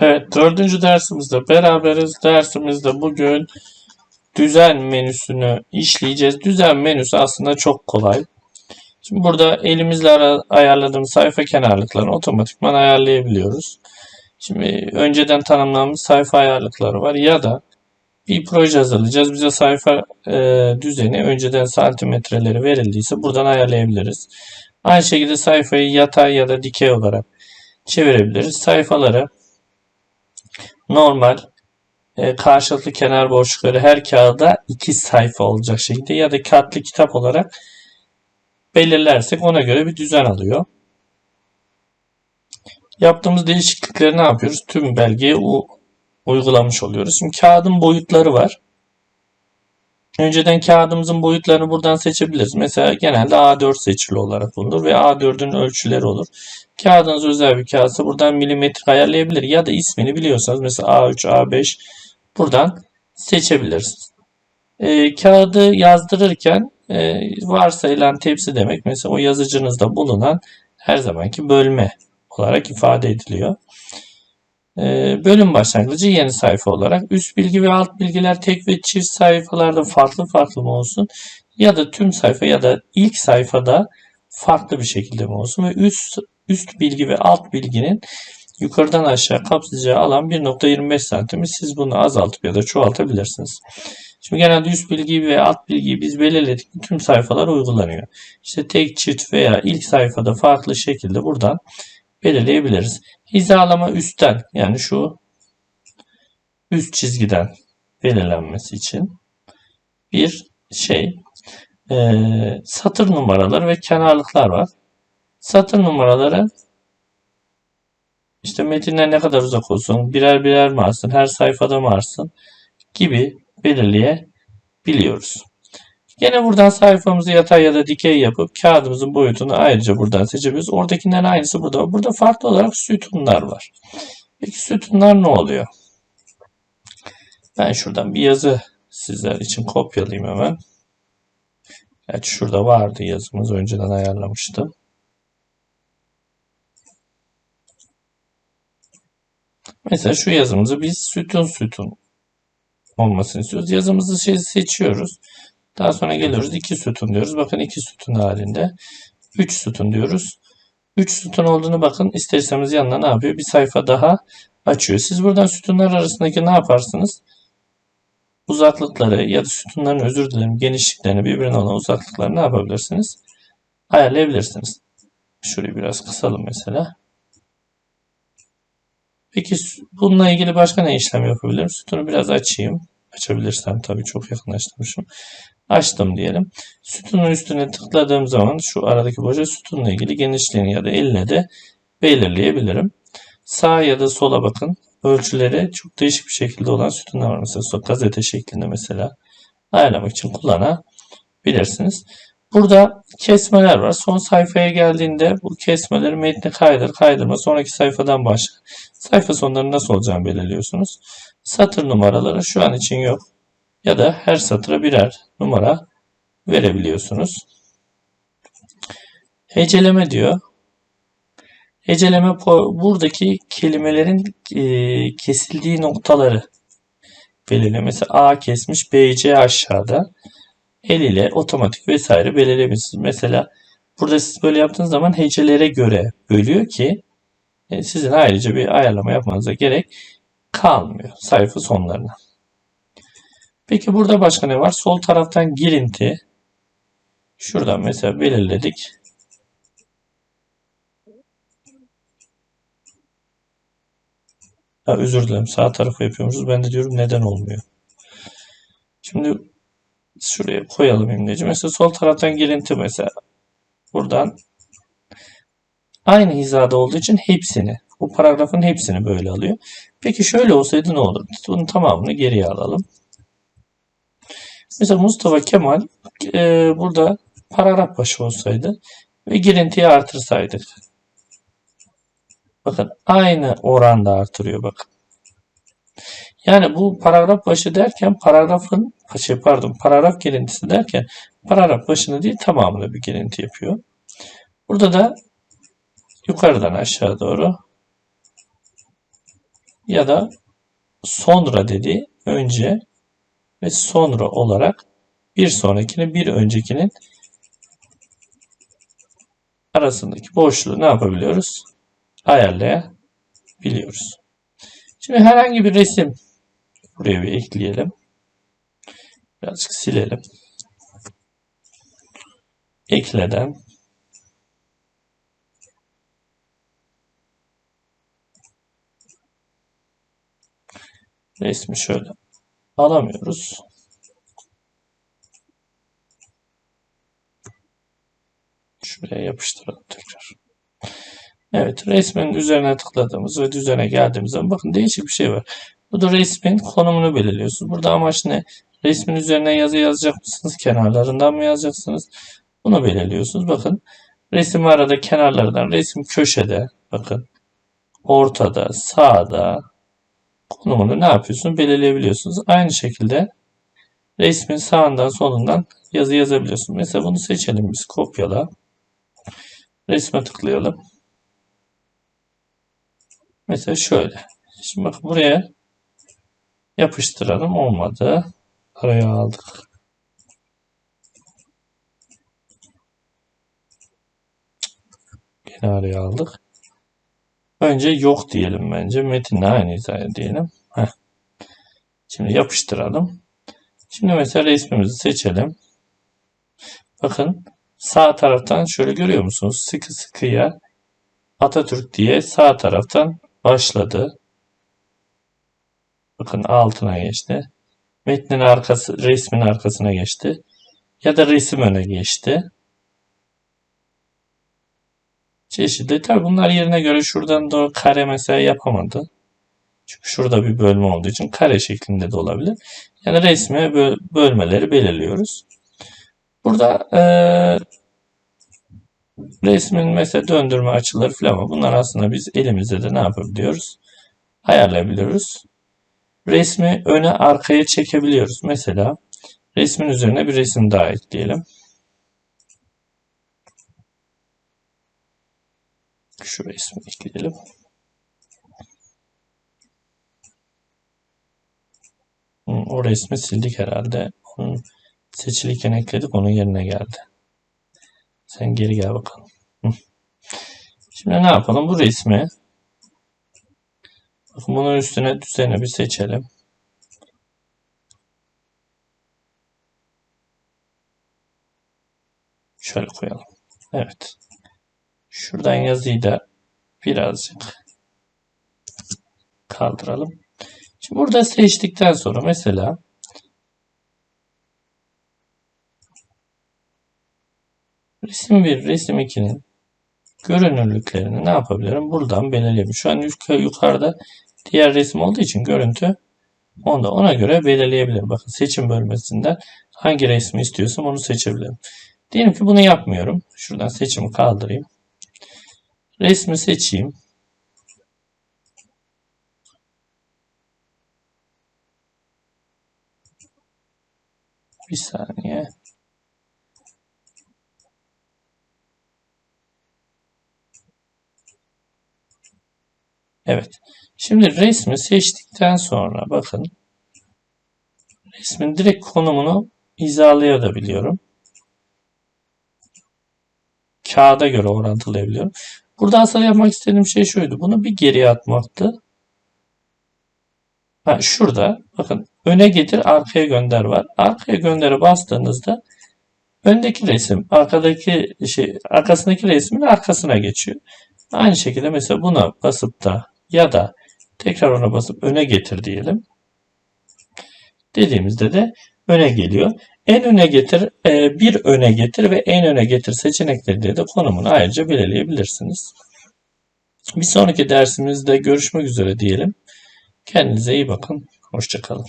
Evet, dördüncü dersimizde beraberiz. Dersimizde bugün düzen menüsünü işleyeceğiz. Düzen menüsü aslında çok kolay. Şimdi burada elimizle ayarladığımız sayfa kenarlıklarını otomatikman ayarlayabiliyoruz. Şimdi önceden tanımlanmış sayfa ayarlıkları var ya da bir proje hazırlayacağız. Bize sayfa e, düzeni önceden santimetreleri verildiyse buradan ayarlayabiliriz. Aynı şekilde sayfayı yatay ya da dikey olarak çevirebiliriz. Sayfaları normal e, karşılıklı kenar boşlukları her kağıda iki sayfa olacak şekilde ya da katlı kitap olarak belirlersek ona göre bir düzen alıyor. Yaptığımız değişiklikleri ne yapıyoruz? Tüm belgeye u- uygulamış oluyoruz. Şimdi kağıdın boyutları var. Önceden kağıdımızın boyutlarını buradan seçebiliriz. Mesela genelde A4 seçili olarak bulunur ve A4'ün ölçüleri olur. Kağıdınız özel bir kağıtsa buradan milimetrik ayarlayabilir ya da ismini biliyorsanız mesela A3, A5 buradan seçebiliriz. Ee, kağıdı yazdırırken e, varsayılan tepsi demek. Mesela o yazıcınızda bulunan her zamanki bölme olarak ifade ediliyor. Ee, bölüm başlangıcı yeni sayfa olarak üst bilgi ve alt bilgiler tek ve çift sayfalarda farklı farklı mı olsun ya da tüm sayfa ya da ilk sayfada farklı bir şekilde mi olsun ve üst üst bilgi ve alt bilginin yukarıdan aşağı kapsayacağı alan 1.25 santim. Siz bunu azaltıp ya da çoğaltabilirsiniz. Şimdi genelde üst bilgiyi ve alt bilgiyi biz belirledik. Tüm sayfalar uygulanıyor. İşte tek, çift veya ilk sayfada farklı şekilde buradan belirleyebiliriz. Hizalama üstten yani şu üst çizgiden belirlenmesi için bir şey e, satır numaraları ve kenarlıklar var. Satır numaraları işte metinler ne kadar uzak olsun, birer birer mi artsın, her sayfada mı artsın gibi belirleyebiliyoruz. Gene buradan sayfamızı yatay ya da dikey yapıp kağıdımızın boyutunu ayrıca buradan seçebiliriz. Oradakinden aynısı burada. Burada farklı olarak sütunlar var. Peki sütunlar ne oluyor? Ben şuradan bir yazı sizler için kopyalayayım hemen. Gerçi şurada vardı yazımız. Önceden ayarlamıştım. Mesela şu yazımızı biz sütun sütun olmasını istiyoruz. Yazımızı şey seçiyoruz. Daha sonra geliyoruz iki sütun diyoruz. Bakın iki sütun halinde. Üç sütun diyoruz. Üç sütun olduğunu bakın isterseniz yanına ne yapıyor? Bir sayfa daha açıyor. Siz buradan sütunlar arasındaki ne yaparsınız? Uzaklıkları ya da sütunların özür dilerim genişliklerini birbirine olan uzaklıkları ne yapabilirsiniz? Ayarlayabilirsiniz. Şurayı biraz kısalım mesela. Peki bununla ilgili başka ne işlem yapabilirim? Sütunu biraz açayım. Açabilirsem tabii çok yakınlaştırmışım. Açtım diyelim. Sütunun üstüne tıkladığım zaman şu aradaki boşa sütunla ilgili genişliğini ya da eline de belirleyebilirim. Sağa ya da sola bakın. Ölçüleri çok değişik bir şekilde olan sütunlar var. Mesela gazete şeklinde mesela ayarlamak için kullanabilirsiniz. Burada kesmeler var. Son sayfaya geldiğinde bu kesmeleri metni kaydır, kaydırma. Sonraki sayfadan başla. Sayfa sonları nasıl olacağını belirliyorsunuz. Satır numaraları şu an için yok. Ya da her satıra birer numara verebiliyorsunuz. Heceleme diyor. Heceleme buradaki kelimelerin e, kesildiği noktaları belirliyor. Mesela A kesmiş, B, C aşağıda. El ile otomatik vesaire belirleyebilirsiniz. Mesela burada siz böyle yaptığınız zaman hecelere göre bölüyor ki e, sizin ayrıca bir ayarlama yapmanıza gerek kalmıyor sayfa sonlarına. Peki burada başka ne var? Sol taraftan girinti. Şuradan mesela belirledik. Ha, özür dilerim. Sağ tarafa yapıyormuşuz. Ben de diyorum neden olmuyor. Şimdi şuraya koyalım imleci. Mesela sol taraftan girinti mesela. Buradan aynı hizada olduğu için hepsini, bu paragrafın hepsini böyle alıyor. Peki şöyle olsaydı ne olurdu? Bunun tamamını geriye alalım. Mesela Mustafa Kemal e, burada paragraf başı olsaydı ve girintiyi artırsaydık. Bakın aynı oranda artırıyor bakın. Yani bu paragraf başı derken paragrafın şey pardon paragraf girintisi derken paragraf başını değil tamamını bir girinti yapıyor. Burada da yukarıdan aşağı doğru ya da sonra dediği önce ve sonra olarak bir sonrakini bir öncekinin arasındaki boşluğu ne yapabiliyoruz? Ayarlayabiliyoruz. Şimdi herhangi bir resim buraya bir ekleyelim. Birazcık silelim. Ekleden resmi şöyle alamıyoruz. Şuraya yapıştıralım tekrar. Evet resmin üzerine tıkladığımız ve düzene geldiğimiz zaman bakın değişik bir şey var. Bu da resmin konumunu belirliyorsunuz. Burada amaç ne? Resmin üzerine yazı yazacak mısınız? Kenarlarından mı yazacaksınız? Bunu belirliyorsunuz. Bakın resim arada kenarlardan resim köşede bakın ortada sağda konumunu ne yapıyorsunuz? Belirleyebiliyorsunuz. Aynı şekilde resmin sağından solundan yazı yazabiliyorsunuz. Mesela bunu seçelim biz kopyala. Resme tıklayalım. Mesela şöyle. Şimdi bak buraya yapıştıralım. Olmadı. Araya aldık. Gene araya aldık. Önce yok diyelim bence. Metinle aynı hizaya diyelim. Heh. Şimdi yapıştıralım. Şimdi mesela resmimizi seçelim. Bakın sağ taraftan şöyle görüyor musunuz? Sıkı sıkıya Atatürk diye sağ taraftan başladı. Bakın altına geçti. Metnin arkası, resmin arkasına geçti. Ya da resim öne geçti. Çeşitli. Tabi bunlar yerine göre şuradan da kare mesela yapamadı. Çünkü şurada bir bölme olduğu için kare şeklinde de olabilir. Yani resme bölmeleri belirliyoruz. Burada e, resmin mesela döndürme açıları falan. Bunlar aslında biz elimizde de ne yapabiliyoruz? Ayarlayabiliyoruz. Resmi öne arkaya çekebiliyoruz. Mesela resmin üzerine bir resim daha ekleyelim. Şu resmi ekleyelim. O resmi sildik herhalde. Onun seçiliyken ekledik. Onun yerine geldi. Sen geri gel bakalım. Şimdi ne yapalım? Bu resmi bakın bunun üstüne düzene bir seçelim. Şöyle koyalım. Evet. Şuradan yazıyı da birazcık kaldıralım. Şimdi burada seçtikten sonra mesela resim 1, resim 2'nin görünürlüklerini ne yapabilirim? Buradan belirleyebilirim. Şu an yukarıda diğer resim olduğu için görüntü onda ona göre belirleyebilirim. Bakın seçim bölmesinden hangi resmi istiyorsam onu seçebilirim. Diyelim ki bunu yapmıyorum. Şuradan seçimi kaldırayım. Resmi seçeyim. Bir saniye. Evet. Şimdi resmi seçtikten sonra bakın resmin direkt konumunu hizalayabiliyorum. Kağıda göre orantılayabiliyorum. Burada asıl yapmak istediğim şey şuydu. Bunu bir geriye atmaktı. Ha, şurada bakın öne getir arkaya gönder var. Arkaya göndere bastığınızda öndeki resim arkadaki şey arkasındaki resmin arkasına geçiyor. Aynı şekilde mesela buna basıp da ya da tekrar ona basıp öne getir diyelim. Dediğimizde de öne geliyor. En öne getir, e, bir öne getir ve en öne getir seçenekleri de konumunu ayrıca belirleyebilirsiniz. Bir sonraki dersimizde görüşmek üzere diyelim. Kendinize iyi bakın. Hoşçakalın.